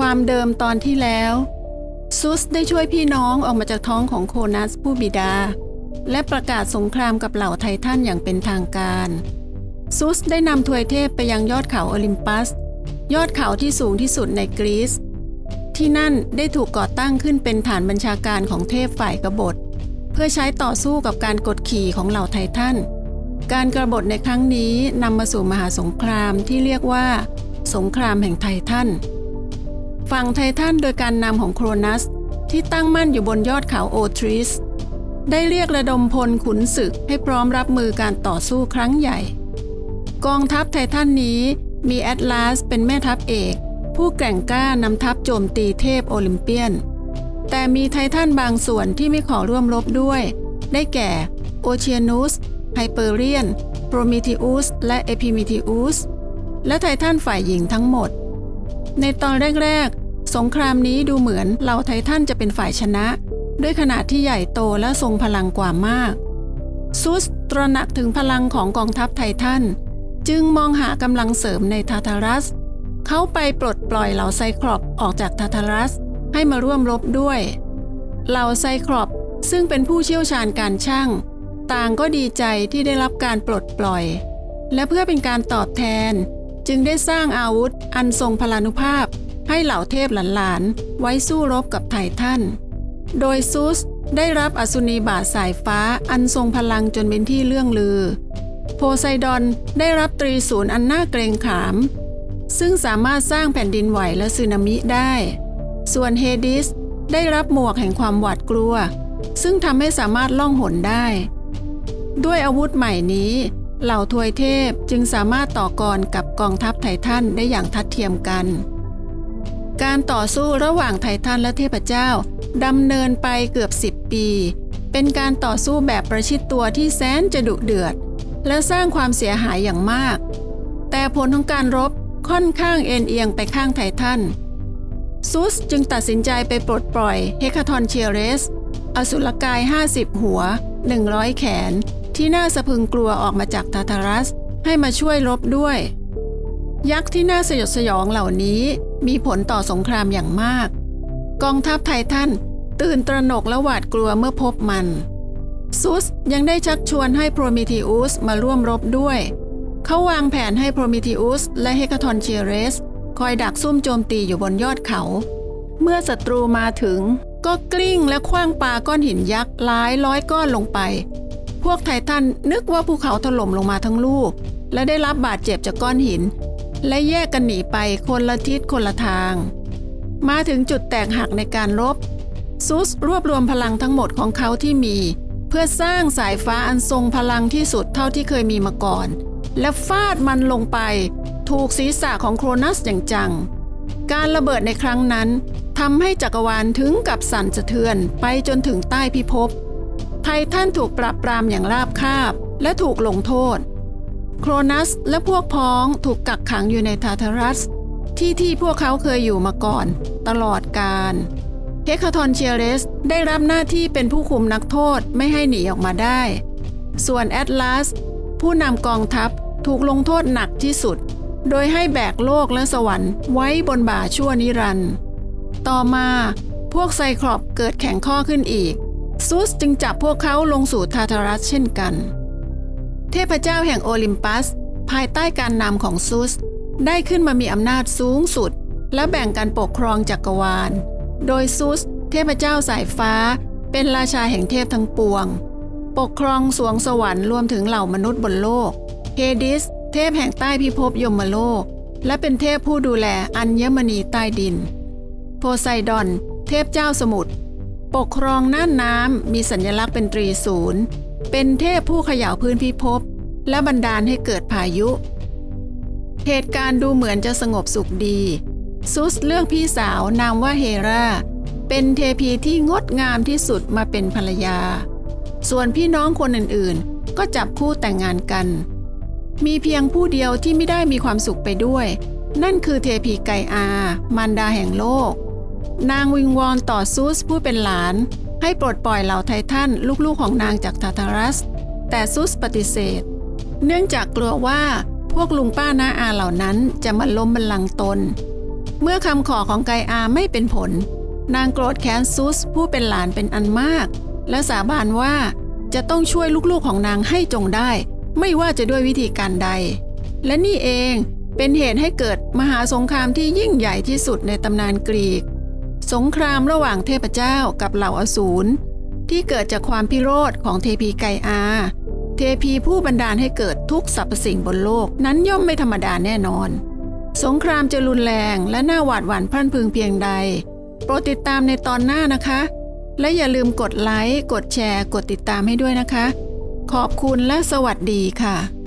ความเดิมตอนที่แล้ว ซุสได้ช่วยพี่น้องออกมาจากท้องของโคนัสผู้บิดา และประกาศสงครามกับเหล่าไททันอย่างเป็นทางการ ซุสได้นำทวยเทพไปยังยอดเขาโอลิมปัส ยอดเขาที่สูงที่สุดในกรีซที่นั่นได้ถูกก่อตั้งขึ้นเป็นฐานบัญชาการของเทพฝ่ายกบฏ เพื่อใช้ต่อสู้กับการกดขี่ของเหล่าไททันการกรบฏในครั้งนี้นำมาสู่มหาสงครามที่เรียกว่า สงครามแห่งไททัน ฝั่งไททันโดยการนำของโครนัส ที่ตั้งมั่นอยู่บนยอดเขาโอทริส ได้เรียกระดมพลขุนศึกให้พร้อมรับมือการต่อสู้ครั้งใหญ่ กองทัพไททันนี้มีแอตลาสเป็นแม่ทัพเอก ผู้แกร่งกล้านำทัพโจมตีเทพโอลิมเปียน แต่มีไททันบางส่วนที่ไม่ขอร่วมรบด้วย ได้แก่โอเชียนุสไฮเปอร์เรียนโปรมิทิอุสและเอพิมิทิอุสและไททันฝ่ายหญิงทั้งหมด ในตอนแรกๆ สงครามนี้ดูเหมือนเหล่าไททันจะเป็นฝ่ายชนะ ด้วยขนาดที่ใหญ่โตและทรงพลังกว่ามาก ซุสตระหนักถึงพลังของกองทัพไททัน จึงมองหากำลังเสริมในทาทารัส เขาไปปลดปล่อยเหล่าไซครอปออกจากทาทารัส ให้มาร่วมรบด้วย เหล่าไซครอปซึ่งเป็นผู้เชี่ยวชาญการช่าง ต่างก็ดีใจที่ได้รับการปลดปล่อย และเพื่อเป็นการตอบแทน จึงได้สร้างอาวุธอันทรงพลานุภาพให้เหล่าเทพหลานๆ ไว้สู้รบกับไททัน โดยซุสได้รับอสุนีบาทสายฟ้าอันทรงพลังจนเป็นที่เลื่องลือ โพไซดอนได้รับตรีศูนย์อันน่าเกรงขาม ซึ่งสามารถสร้างแผ่นดินไหวและสึนามิได้ ส่วนเฮดิสได้รับหมวกแห่งความหวาดกลัว ซึ่งทำให้สามารถล่องหนได้ ด้วยอาวุธใหม่นี้ เหล่าทวยเทพจึงสามารถต่อกรกับกองทัพไททันได้อย่างทัดเทียมกัน การต่อสู้ระหว่างไททันและเทพเจ้าดำเนินไปเกือบ 10 ปี เป็นการต่อสู้แบบประชิดตัวที่แสนจะดุเดือด และสร้างความเสียหายอย่างมาก แต่ผลของการรบค่อนข้างเอ็นเอียงไปข้างไททันซุสจึงตัดสินใจไปปลดปล่อยเฮคาทอนเชียเรส อสุรกาย 50 หัว 100 แขน ที่น่าสะพึงกลัวออกมาจากทาทารัส ให้มาช่วยรบด้วย ยักษ์ที่น่าสยดสยองเหล่านี้มีผลต่อสงครามอย่างมาก กองทัพไททันตื่นตระหนกและหวาดกลัวเมื่อพบมัน ซุสยังได้ชักชวนให้โพรมิทิอุสมาร่วมรบด้วย เขาวางแผนให้โพรมิทิอุสและเฮคาทอนเชียเรส คอยดักซุ่มโจมตีอยู่บนยอดเขา เมื่อศัตรูมาถึงก็กลิ้งและคว้างปาก้อนหินยักษ์หลายร้อยก้อนลงไป พวกไททันนึกว่าภูเขาถล่มลงมาทั้งลูก และได้รับบาดเจ็บจากก้อนหิน และแยกกันหนีไปคนละทิศคนละทาง มาถึงจุดแตกหักในการรบซุสรวบรวมพลังทั้งหมดของเขาที่มี เพื่อสร้างสายฟ้าอันทรงพลังที่สุดเท่าที่เคยมีมาก่อน และฟาดมันลงไป ถูกศีรษะของโครนัสอย่างจัง การระเบิดในครั้งนั้นทำให้จักรวาลถึงกับสั่นสะเทือนไปจนถึงใต้พิภพ ไททันถูกปราบปรามอย่างราบคาบ และถูกลงโทษ โครนัสและพวกพ้องถูกกักขังอยู่ในทาทารัส ที่ที่พวกเขาเคยอยู่มาก่อน ตลอดกาลเฮคาทอนเชียเรสได้รับหน้าที่เป็นผู้คุมนักโทษไม่ให้หนีออกมาได้ ส่วนแอตลาสผู้นำกองทัพถูกลงโทษหนักที่สุด โดยให้แบกโลกและสวรรค์ไว้บนบ่าชั่วนิรันด์ต่อมาพวกไซครอปเกิดแข็งข้อขึ้นอีก ซุสจึงจับพวกเขาลงสู่ทาทารัสเช่นกัน เทพเจ้าแห่งโอลิมปัส ภายใต้การนำของซุสได้ขึ้นมามีอำนาจสูงสุด และแบ่งการปกครองจักรวาล โดยซุสเทพเจ้าสายฟ้า เป็นราชาแห่งเทพทั้งปวง ปกครองสวงสวรรค์รวมถึงเหล่ามนุษย์บนโลกเฮดิส เทพแห่งใต้พิภพยมโลก และเป็นเทพผู้ดูแลอัญมณีใต้ดิน โพไซดอน เทพเจ้าสมุทร ปกครองน่านน้ำมีสัญลักษณ์เป็นตรีศูนย์ เป็นเทพผู้เขย่าพื้นพิภพและบันดาลให้เกิดพายุ เหตุการณ์ดูเหมือนจะสงบสุขดี ซุสเลือกพี่สาวนามว่าเฮราเป็นเทพีที่งดงามที่สุดมาเป็นภรรยา ส่วนพี่น้องคนอื่นๆ ก็จับคู่แต่งงานกัน มีเพียงผู้เดียวที่ไม่ได้มีความสุขไปด้วย นั่นคือเทพีไกอา มารดาแห่งโลก นางวิงวอนต่อซุสผู้เป็นหลาน ให้ปลดปล่อยเหล่าไททันลูกๆของนางจากทาทารัส แต่ซุสปฏิเสธ เนื่องจากกลัวว่าพวกลุงป้าน้าอาเหล่านั้นจะมาล้มบัลลังก์ตน เมื่อคำขอของไกอาไม่เป็นผล นางโกรธแค้นซุสผู้เป็นหลานเป็นอันมาก และสาบานว่าจะต้องช่วยลูกๆของนางให้จงได้ ไม่ว่าจะด้วยวิธีการใด และนี่เองเป็นเหตุให้เกิดมหาสงครามที่ยิ่งใหญ่ที่สุดในตำนานกรีก สงครามระหว่างเทพเจ้ากับเหล่าอสูรที่เกิดจากความพิโรธของเทพีไกอา เทพีผู้บันดาลให้เกิดทุกสรรพสิ่งบนโลกนั้นย่อมไม่ธรรมดาแน่นอน สงครามจะรุนแรงและน่าหวาดหวั่นพรั่นพึงเพียงใด โปรดติดตามในตอนหน้านะคะ และอย่าลืมกดไลค์ กดแชร์ กดติดตามให้ด้วยนะคะ ขอบคุณและสวัสดีค่ะ